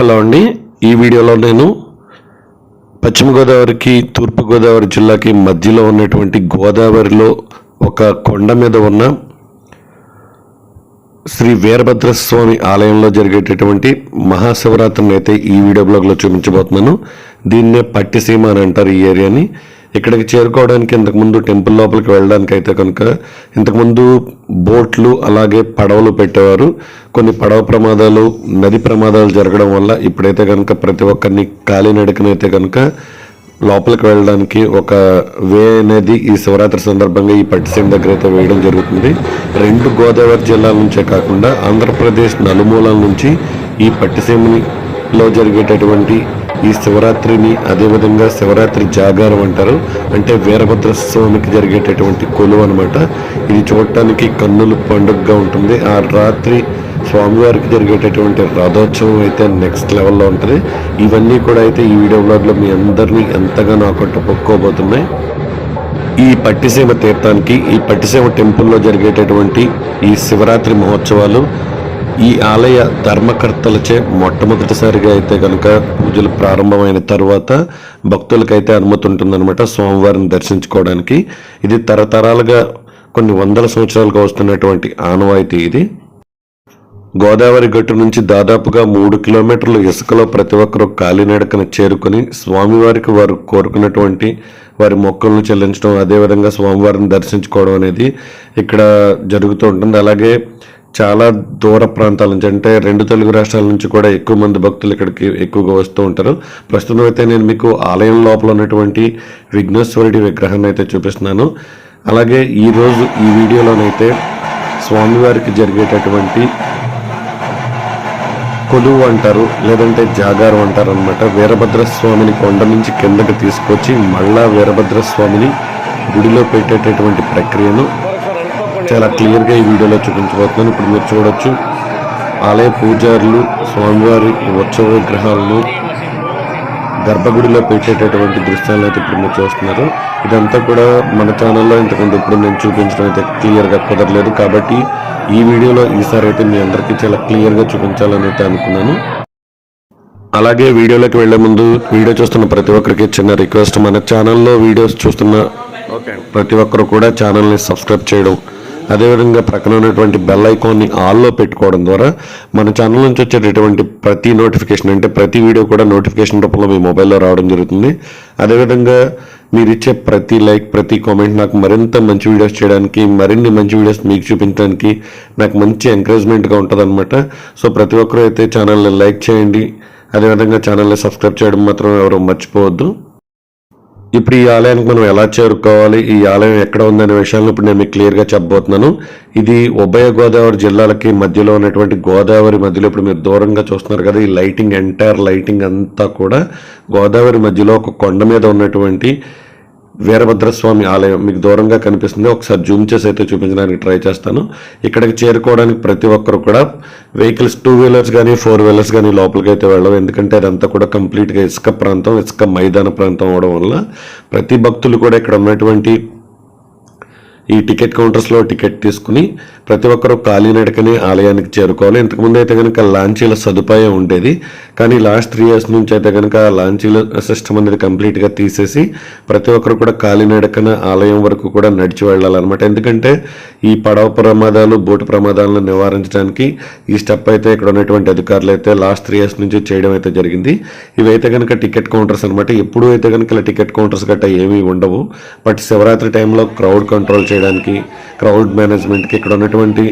Hello అండి. ఈ వీడియోలో నేను పశ్చిమ గోదావరికి తూర్పు గోదావరి జిల్లాకి మధ్యలో ఉన్నటువంటి గోదావరిలో ఒక కొండ మీద ఉన్న శ్రీ వీరభద్రస్వామి ఆలయంలో జరిగేటటువంటి మహాశివరాత్రిని అయితే ఈ వీడియో బ్లాగ్లో చూపించబోతున్నాను. దీన్నే పట్టిసీమ అని అంటారు ఈ ఏరియాని. ఇక్కడికి చేరుకోవడానికి ఇంతకుముందు టెంపుల్ లోపలికి వెళ్ళడానికి అయితే కనుక ఇంతకుముందు బోట్లు అలాగే పడవలు పెట్టేవారు. కొన్ని పడవ ప్రమాదాలు నది ప్రమాదాలు జరగడం వల్ల ఇప్పుడైతే కనుక ప్రతి ఒక్కరిని కాలినడకనైతే కనుక లోపలికి వెళ్ళడానికి ఒక వే అనేది ఈ శివరాత్రి సందర్భంగా ఈ పట్టిసీమ దగ్గర అయితే వేయడం జరుగుతుంది. రెండు గోదావరి జిల్లాల నుంచే కాకుండా ఆంధ్రప్రదేశ్ నలుమూలల నుంచి ఈ పట్టిసీమని లో జరిగేటటువంటి ఈ శివరాత్రిని అదేవిధంగా శివరాత్రి జాగారం అంటారు. అంటే వీరభద్ర స్వామికి జరిగేటటువంటి కొలువు అనమాట ఇది చూడటానికి కన్నుల పండుగగా ఉంటుంది. ఆ రాత్రి స్వామివారికి జరిగేటటువంటి రథోత్సవం అయితే నెక్స్ట్ లెవెల్లో ఉంటుంది. ఇవన్నీ కూడా అయితే ఈ వీడియో బ్లాగ్లో మీ అందరినీ ఎంతగానో ఆకట్టుకోబోతున్నాయి. ఈ పట్టిసీమ తీర్థానికి ఈ పట్టిసీమ టెంపుల్లో జరిగేటటువంటి ఈ శివరాత్రి మహోత్సవాలు ఈ ఆలయ ధర్మకర్తలచే మొట్టమొదటిసారిగా అయితే కనుక పూజలు ప్రారంభమైన తర్వాత భక్తులకైతే అనుమతి ఉంటుందన్నమాట స్వామివారిని దర్శించుకోవడానికి. ఇది తరతరాలుగా కొన్ని వందల సంవత్సరాలుగా వస్తున్నటువంటి ఆనవాయితీ ఇది. గోదావరి గట్టు నుంచి దాదాపుగా మూడు కిలోమీటర్ల ఇసుకలో ప్రతి ఒక్కరూ కాలినడకన చేరుకొని స్వామివారికి వారు కోరుకున్నటువంటి వారి మొక్కలను చెల్లించడం అదేవిధంగా స్వామివారిని దర్శించుకోవడం అనేది ఇక్కడ జరుగుతూ ఉంటుంది. అలాగే చాలా దూర ప్రాంతాల నుంచి అంటే రెండు తెలుగు రాష్ట్రాల నుంచి కూడా ఎక్కువ మంది భక్తులు ఇక్కడికి ఎక్కువగా వస్తూ ఉంటారు. ప్రస్తుతం అయితే నేను మీకు ఆలయం లోపల ఉన్నటువంటి విఘ్నేశ్వరుడి విగ్రహాన్ని అయితే చూపిస్తున్నాను. అలాగే ఈరోజు ఈ వీడియోలోనైతే స్వామివారికి జరిగేటటువంటి కొలువు అంటారు లేదంటే జాగారం అంటారు అనమాట వీరభద్ర స్వామిని కొండ నుంచి కిందకి తీసుకొచ్చి మళ్ళా వీరభద్ర స్వామిని గుడిలో పెట్టేటటువంటి ప్రక్రియను చాలా క్లియర్గా ఈ వీడియోలో చూపించబోతున్నాను. ఇప్పుడు మీరు చూడొచ్చు. ఆలయ పూజారులు స్వామివారి ఉత్సవ విగ్రహాలను గర్భగుడిలో పెట్టేటటువంటి దృశ్యాలను అయితే ఇప్పుడు మీరు చూస్తున్నారు. ఇదంతా కూడా మన ఛానల్లో ఇంతకుముందు ఇప్పుడు నేను చూపించడం అయితే క్లియర్గా కుదరలేదు. కాబట్టి ఈ వీడియోలో ఈసారి అయితే మీ అందరికీ చాలా క్లియర్గా చూపించాలని అయితే అనుకున్నాను. అలాగే వీడియోలోకి వెళ్ళే ముందు వీడియో చూస్తున్న ప్రతి ఒక్కరికి చిన్న రిక్వెస్ట్. మన ఛానల్లో వీడియోస్ చూస్తున్న ప్రతి ఒక్కరు కూడా ఛానల్ని సబ్స్క్రైబ్ చేయడం అదేవిధంగా ప్రక్కన ఉన్నటువంటి బెల్ ఐకాన్ని ఆల్లో పెట్టుకోవడం ద్వారా మన ఛానల్ నుంచి వచ్చేటటువంటి ప్రతి నోటిఫికేషన్ అంటే ప్రతి వీడియో కూడా నోటిఫికేషన్ రూపంలో మీ మొబైల్లో రావడం జరుగుతుంది. అదేవిధంగా మీరు ఇచ్చే ప్రతి లైక్ ప్రతి కామెంట్ నాకు మరింత మంచి వీడియోస్ చేయడానికి మరిన్ని మంచి వీడియోస్ మీకు చూపించడానికి నాకు మంచి ఎంకరేజ్మెంట్గా ఉంటుంది సో ప్రతి ఒక్కరూ అయితే ఛానల్ని లైక్ చేయండి. అదేవిధంగా ఛానల్ని సబ్స్క్రైబ్ చేయడం మాత్రం ఎవరు మర్చిపోవద్దు. ఇప్పుడు ఈ ఆలయానికి మనం ఎలా చేరుకోవాలి? ఈ ఆలయం ఎక్కడ ఉందనే విషయాలను ఇప్పుడు నేను మీకు క్లియర్గా చెప్పబోతున్నాను. ఇది ఉభయ గోదావరి జిల్లాలకి మధ్యలో ఉన్నటువంటి గోదావరి మధ్యలో ఇప్పుడు మీరు దూరంగా చూస్తున్నారు కదా ఈ లైటింగ్ ఎంటైర్ లైటింగ్ అంతా కూడా గోదావరి మధ్యలో ఒక కొండ మీద ఉన్నటువంటి వీరభద్రస్వామి ఆలయం మీకు దూరంగా కనిపిస్తుంది. ఒకసారి జూమ్ చేసి అయితే చూపించడానికి ట్రై చేస్తాను. ఇక్కడికి చేరుకోవడానికి ప్రతి ఒక్కరు కూడా వెహికల్స్ టూ వీలర్స్ కానీ ఫోర్ వీలర్స్ కానీ లోపలికి అయితే వెళ్ళవు. ఎందుకంటే అదంతా కూడా కంప్లీట్గా ఇసుక ప్రాంతం ఇసుక మైదాన ప్రాంతం అవడం వల్ల ప్రతి భక్తులు కూడా ఇక్కడ ఉన్నటువంటి ఈ టికెట్ కౌంటర్స్లో టికెట్ తీసుకుని ప్రతి ఒక్కరూ కాలినడకనే ఆలయానికి చేరుకోవాలి. ఇంతకుముందు అయితే కనుక లాంచీల సదుపాయం ఉండేది. కానీ లాస్ట్ త్రీ ఇయర్స్ నుంచి అయితే కనుక లాంచీల సిస్టమ్ అనేది కంప్లీట్గా తీసేసి ప్రతి ఒక్కరు కూడా కాలినడకన ఆలయం వరకు కూడా నడిచి వెళ్ళాలన్నమాట. ఎందుకంటే ఈ పడవ ప్రమాదాలు బోటు ప్రమాదాలను నివారించడానికి ఈ స్టెప్ అయితే ఇక్కడ ఉన్నటువంటి అధికారులు అయితే లాస్ట్ త్రీ ఇయర్స్ నుంచి చేయడం అయితే జరిగింది. ఇవైతే కనుక టికెట్ కౌంటర్స్ అనమాట ఎప్పుడు అయితే కనుక ఇలా టికెట్ కౌంటర్స్ గట్ట ఏమీ ఉండవు. బట్ శివరాత్రి టైంలో క్రౌడ్ కంట్రోల్ చేయడానికి క్రౌడ్ మేనేజ్మెంట్కి ఇక్కడ ఉన్నటువంటి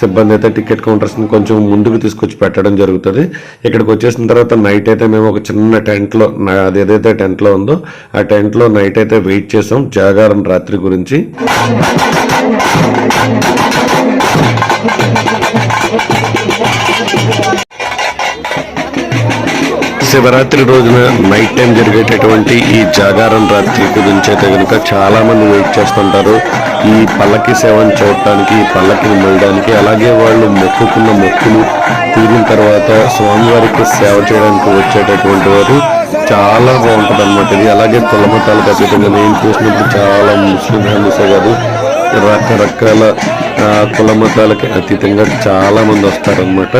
సిబ్బంది అయితే టికెట్ కౌంటర్స్ని కొంచెం ముందుకు తీసుకొచ్చి పెట్టడం జరుగుతుంది. ఇక్కడికి వచ్చేసిన తర్వాత నైట్ అయితే మేము ఒక చిన్న టెంట్లో అది ఏదైతే టెంట్లో ఉందో ఆ టెంట్లో నైట్ అయితే వెయిట్ చేసాం. జాగారం రాత్రి గురించి. శివరాత్రి రోజున నైట్ టైం జరిగేటటువంటి ఈ జాగారం రాత్రి గురించి అయితే కనుక చాలా మంది వెయిట్ చేస్తుంటారు. ఈ పల్లకి సేవను చూడటానికి ఈ పల్లకిని మళ్ళడానికి అలాగే వాళ్ళు మొక్కుకున్న మొక్కులు తీరిన తర్వాత స్వామివారికి సేవ చేయడానికి వచ్చేటటువంటి వారు చాలా బాగుంటుంది అనమాట ఇది. అలాగే కులమతాలకు అతీతంగా నేను చూసినప్పుడు చాలా ముస్లిం ఫ్యామిలీసే కాదు. రకరకాల కుల మతాలకి అతీతంగా చాలా మంది వస్తారనమాట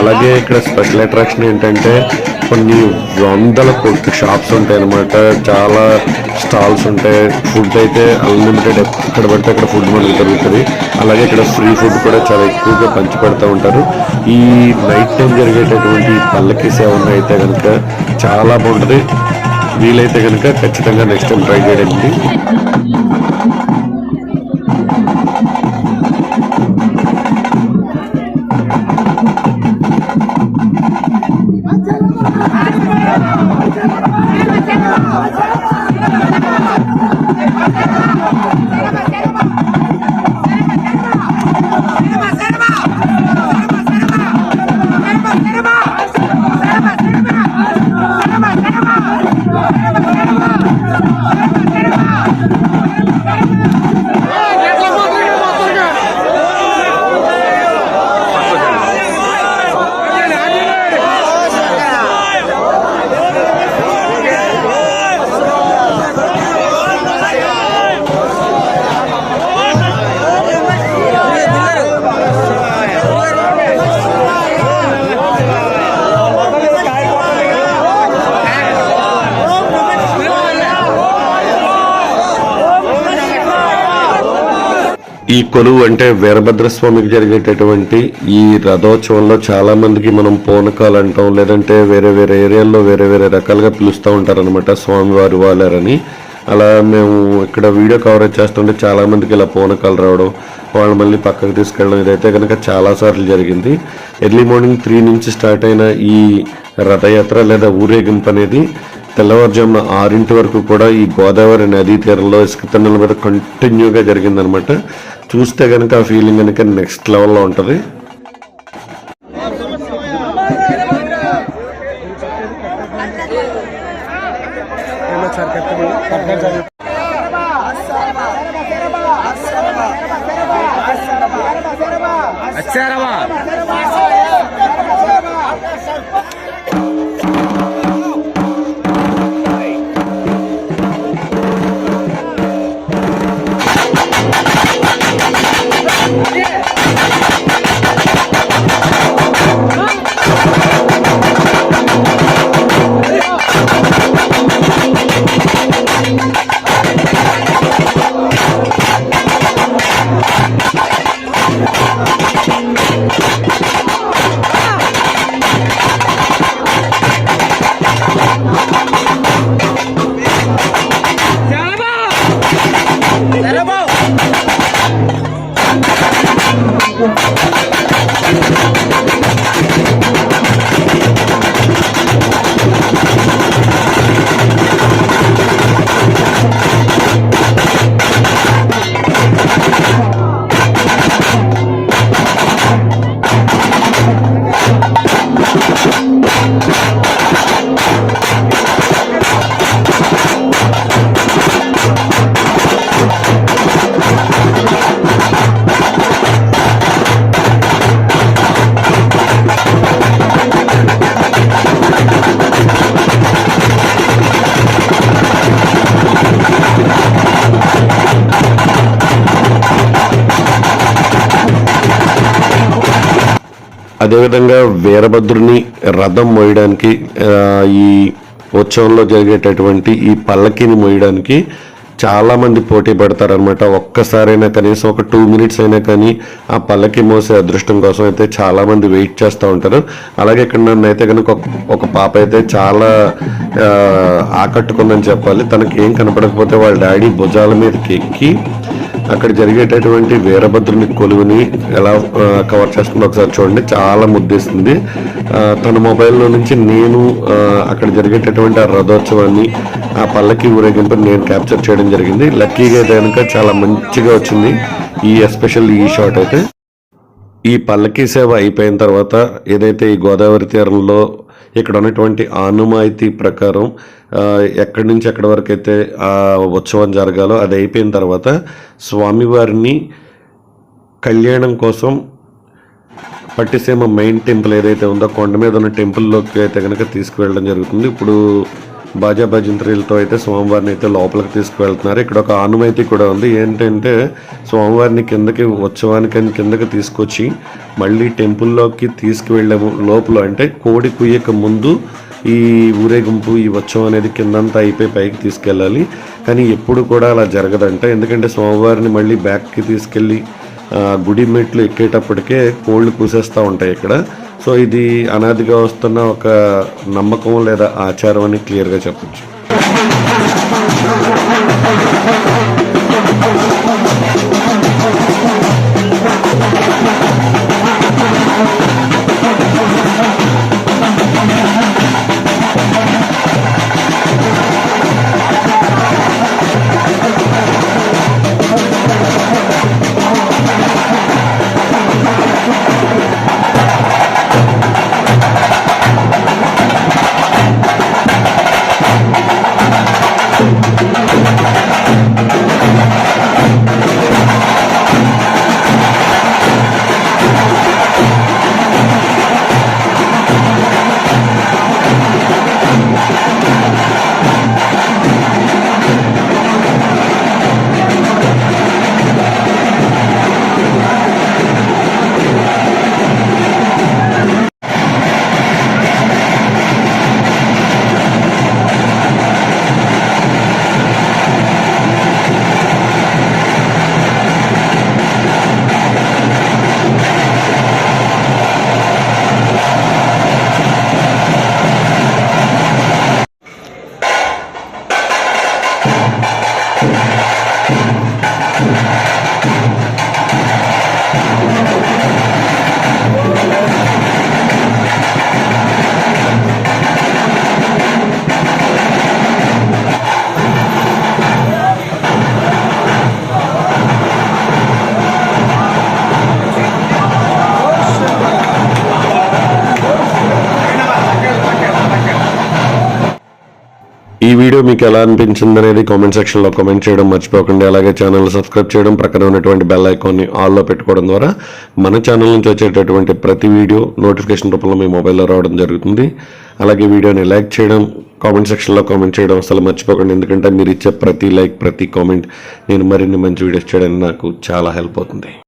అలాగే ఇక్కడ స్పెషల్ అట్రాక్షన్ ఏంటంటే కొన్ని వందల కొట్టు షాప్స్ ఉంటాయి అనమాట చాలా స్టాల్స్ ఉంటాయి. ఫుడ్ అయితే అన్లిమిటెడ్ ఎక్కడ పడితే అక్కడ ఫుడ్ మనకి దొరుకుతుంది. అలాగే ఇక్కడ ఫ్రీ ఫుడ్ కూడా చాలా ఎక్కువగా పంచి పెడతా ఉంటారు. ఈ నైట్ టైం జరిగేటటువంటి పల్లకి సేవ అయితే కనుక చాలా బాగుంటుంది. వీలైతే కనుక ఖచ్చితంగా నెక్స్ట్ టైం ట్రై చేయండి. ఈ కొలువు అంటే వీరభద్ర స్వామికి జరిగేటటువంటి ఈ రథోత్సవంలో చాలా మందికి మనం పూనకాలు అంటాం లేదంటే వేరే వేరే ఏరియాల్లో వేరే వేరే రకాలుగా పిలుస్తూ ఉంటారనమాట స్వామివారి వాళ్ళని అలా మేము ఇక్కడ వీడియో కవరేజ్ చేస్తుంటే చాలా మందికి ఇలా పూనకాలు రావడం వాళ్ళు మళ్ళీ పక్కకు తీసుకెళ్ళడం ఇదైతే కనుక చాలా సార్లు జరిగింది. ఎర్లీ మార్నింగ్ త్రీ నుంచి స్టార్ట్ అయిన ఈ రథయాత్ర లేదా ఊరేగింపు అనేది తెల్లవారుజామున ఆరింటి వరకు కూడా ఈ గోదావరి నదీ తీరంలో ఇసుక తిన్నెల మీద కంటిన్యూగా జరిగిందనమాట చూస్తే కనుక ఆ ఫీలింగ్ కనుక నెక్స్ట్ లెవెల్లో ఉంటుంది. అదేవిధంగా వీరభద్రుని రథం మోయడానికి ఈ ఉత్సవంలో జరిగేటటువంటి ఈ పల్లకిని మోయడానికి చాలామంది పోటీ పడతారనమాట ఒక్కసారైనా కనీసం ఒక టూ మినిట్స్ అయినా కానీ ఆ పల్లకి మోసే అదృష్టం కోసం అయితే చాలామంది వెయిట్ చేస్తూ ఉంటారు. అలాగే ఇక్కడ నన్ను అయితే కనుక ఒక- పాప అయితే చాలా ఆకట్టుకుందని చెప్పాలి. తనకి ఏం కనపడకపోతే వాళ్ళ డాడీ భుజాల మీదకి ఎక్కి అక్కడ జరిగేటటువంటి వీరభద్రుని కొలువుని ఎలా కవర్ చేస్తుందో ఒకసారి చూడండి. చాలా ముద్దేస్తుంది. తన మొబైల్లో నుంచి నేను అక్కడ జరిగేటటువంటి ఆ రథోత్సవాన్ని ఆ పల్లకి ఊరేగింపుని నేను క్యాప్చర్ చేయడం జరిగింది. లక్కీగా కనుక చాలా మంచిగా వచ్చింది ఈ ఎస్పెషల్ ఈ షాట్ అయితే. ఈ పల్లకీ సేవ అయిపోయిన తర్వాత ఏదైతే ఈ గోదావరి తీరంలో ఇక్కడ ఉన్నటువంటి ఆనుమాయితీ ప్రకారం ఎక్కడి నుంచి ఎక్కడి వరకు అయితే ఆ ఉత్సవం జరగాలో అది అయిపోయిన తర్వాత స్వామివారిని కళ్యాణం కోసం పట్టిసీమ మెయిన్ టెంపుల్ ఏదైతే ఉందో కొండ మీద ఉన్న టెంపుల్లోకి అయితే కనుక తీసుకువెళ్ళడం జరుగుతుంది. ఇప్పుడు బాజా భజంత్రీలతో అయితే స్వామివారిని అయితే లోపలికి తీసుకువెళ్తున్నారు. ఇక్కడ ఒక ఆనుమైతి కూడా ఉంది. ఏంటంటే స్వామివారిని కిందకి ఉత్సవానికి కిందకి తీసుకొచ్చి మళ్ళీ టెంపుల్లోకి తీసుకువెళ్ళాము లోపల అంటే కోడి కుయ్యక ముందు ఈ ఊరేగింపు ఈ ఉత్సవం అనేది కిందంతా అయిపోయి పైకి తీసుకెళ్ళాలి. కానీ ఎప్పుడు కూడా అలా జరగదంట. ఎందుకంటే స్వామివారిని మళ్ళీ బ్యాక్కి తీసుకెళ్ళి గుడి మెట్లు ఎక్కేటప్పటికే కోళ్ళు కూసేస్తూ ఉంటాయి ఇక్కడ. సో ఇది అనాదిగా వస్తున్న ఒక నమ్మకం లేదా ఆచారం అని క్లియర్గా చెప్పొచ్చు. ఈ వీడియో మీకు ఎలా అనిపించింది అనేది కామెంట్ సెక్షన్లో కామెంట్ చేయడం మర్చిపోకండి. అలాగే ఛానల్ సబ్స్క్రైబ్ చేయడం ప్రక్కన ఉన్నటువంటి బెల్ ఐకాన్ని ఆల్లో పెట్టుకోవడం ద్వారా మన ఛానల్ నుంచి వచ్చేటటువంటి ప్రతి వీడియో నోటిఫికేషన్ రూపంలో మీ మొబైల్లో రావడం జరుగుతుంది. అలాగే వీడియోని లైక్ చేయడం కామెంట్ సెక్షన్లో కామెంట్ చేయడం అసలు మర్చిపోకండి. ఎందుకంటే మీరు ఇచ్చే ప్రతి లైక్ ప్రతి కామెంట్ నేను మరిన్ని మంచి వీడియోస్ చేయడానికి నాకు చాలా హెల్ప్ అవుతుంది.